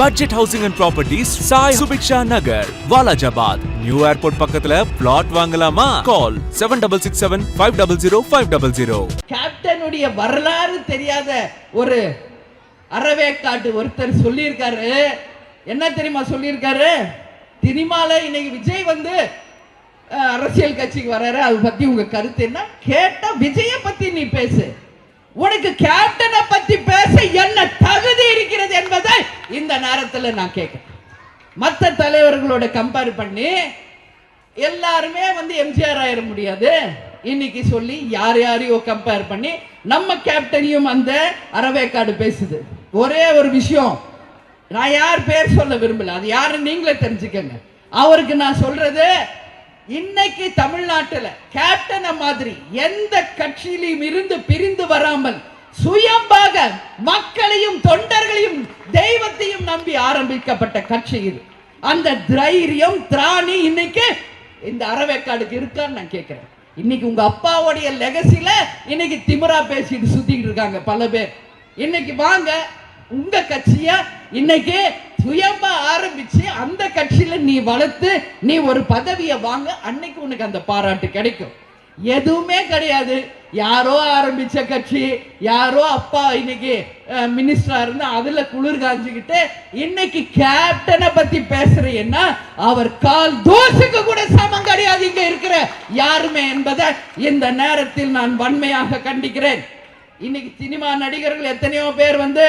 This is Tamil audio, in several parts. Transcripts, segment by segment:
Budget housing and properties Sai Subiksha Nagar Walajabad new airport பக்கத்துல பிளாட் வாங்கலாமா? Call seven double six seven five double zero five double zero கேப்டனுடைய வரலாறு தெரியாத ஒரு அறவேக்காட்டு ஒருத்தர் சொல்லியிருக்காரு. என்ன தெரியுமா சொல்லியிருக்காரு? தினிமால இன்னைக்கு விஜய் வந்து அரசியல் கட்சிக்கு வர்றாரு அதை பத்தி உங்க கருத்து என்ன? கேட்டா விஜய பத்தி நீ பேசு. உனக்கு கேப்டனை பத்தி பேச என்ன தகுதி இருக்கிறது என்பதை இந்த நேரத்துல நான் கேட்குறேன் மற்ற தலைவர்களோட கம்பேர் பண்ணி எல்லாருமே வந்து எம்ஜிஆர் ஆயிட முடியாது. இன்னைக்கு சொல்லி யார் யாரையோ கம்பேர் பண்ணி நம்ம கேப்டனையும் அந்த அறவேக்காடு பேசுது. ஒரே ஒரு விஷயம் நான் யார் பேர் சொல்ல விரும்பல அது யாருன்னு நீங்களே தெரிஞ்சுக்கங்க. அவருக்கு நான் சொல்றது இன்னைக்கு தமிழ்நாட்டுல கேப்டனை மாதிரி எந்த கட்சியிலும் இருந்து பிரிந்து வராமல் சுயம்பாக மக்களையும் தொண்டர்களையும் தெய்வத்தையும் நம்பி ஆரம்பிக்கப்பட்ட கட்சி இது. அந்த தைரியம் திராணி இன்னைக்கு இந்த அறவேக்காடுக்கு இருக்கான்னு நான் கேட்கிறேன். இன்னைக்கு உங்க அப்பாவுடைய லெகசில இன்னைக்கு திமிரா பேசிட்டு சுத்திட்டு இருக்காங்க பல பேர். இன்னைக்கு வாங்க உங்க கட்சிய இன்னைக்கு சுயமா ஆரம்பிச்சு அந்த கட்சியில நீ வளர்த்து நீ ஒரு பதவியை வாங்க அன்னைக்கு உனக்கு அந்த பாராட்டு கிடைக்கும். எதுவுமே கிடையாது. யாரோ ஆரம்பிச்ச கட்சி யாரோ அப்பா இன்னைக்கு மினிஸ்டரா இருந்து அதுல குளிர் காஞ்சுக்கிட்டு இன்னைக்கு கேப்டனை பத்தி பேசுறீங்கன்னா அவர் கால் தோசுக்கு கூட சமம் கிடையாது. இங்க இருக்கிற யாருமே என்பதை இந்த நேரத்தில் நான் வன்மையாக கண்டிக்கிறேன். இன்னைக்கு சினிமா நடிகர்கள் எத்தனையோ பேர் வந்து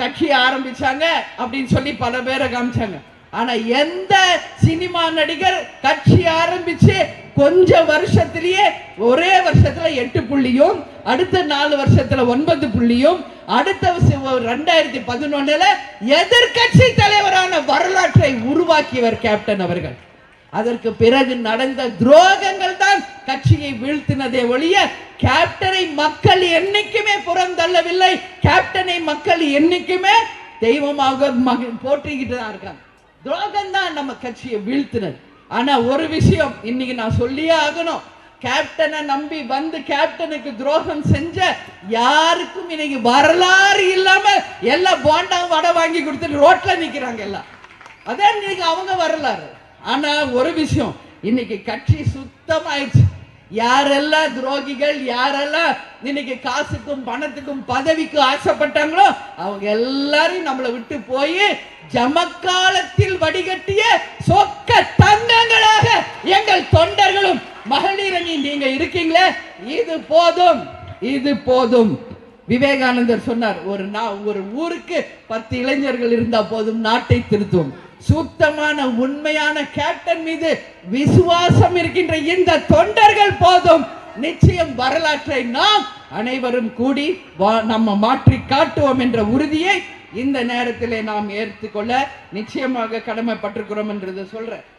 கட்சி ஆரம்பிச்சாங்க அப்படின்னு சொல்லி பல பேரை காமிச்சாங்க. ஆனா எந்த சினிமா நடிகர் கட்சி ஆரம்பிச்சு கொஞ்ச வருஷத்திலேயே எட்டு புள்ளியும் அடுத்த நாலு வருஷத்துல ஒன்பது புள்ளியும் அடுத்த வருஷம் ரெண்டாயிரத்தி பதினொன்னுல எதிர்கட்சி தலைவரான வரலாற்றை உருவாக்கியவர் கேப்டன் அவர்கள். அதற்கு பிறகு நடந்த துரோகங்கள் தான் கட்சியை வீழ்த்தினதே ஒழிய கேப்டனை மக்கள் என்னைக்குமே புறந்தள்ளவில்லை. கேப்டனை மக்கள் என்னைக்குமே தெய்வமாக போற்றிக்கிட்டு தான் இருக்காங்க. துரோகம் தான் நம்ம கட்சியை வீழ்த்தினது. ஆனா ஒரு விஷயம் இன்னைக்கு நான் சொல்லியே ஆகணும். கேப்டனை நம்பி வந்து கேப்டனுக்கு துரோகம் செஞ்ச யாருக்கும் இன்னைக்கு வரலாறு இல்லாம எல்லாம் போண்டா வடை வாங்கி கொடுத்துட்டு ரோட்ல நிக்கிறாங்க எல்லாம். அதான் இன்னைக்கு அவங்க வரலாறு. ஆனா ஒரு விஷயம் இன்னைக்கு கட்சி சுத்தமாயிடுச்சு. யாரெல்லாம் துரோகிகள் யாரெல்லாம் இன்னைக்கு காசுக்கும் பணத்துக்கும் பதவிக்கும் ஆசைப்பட்டாங்களோ அவங்க எல்லாரையும் நம்மளை விட்டு போய் ஜமக்காலத்தில் வடிகட்டிய சோக் இது போதும். இது போதும். விவேகானந்தர் சொன்னார் ஒரு ஒரு ஊருக்கு பத்து இளைஞர்கள் இருந்தா போதும் நாட்டை திருத்தும் சுத்தமான உண்மையான கேப்டன் மீது விசுவாசம் இருக்கின்ற இந்த தொண்டர்கள் போதும். நிச்சயம் வரலாற்றை நாம் அனைவரும் கூடி வா- நம்ம மாற்றி காட்டுவோம் என்ற உறுதியை இந்த நேரத்திலே நாம் ஏற்றுக்கொள்ள நிச்சயமாக கடமைப்பட்டிருக்கிறோம் என்றதை சொல்றேன்.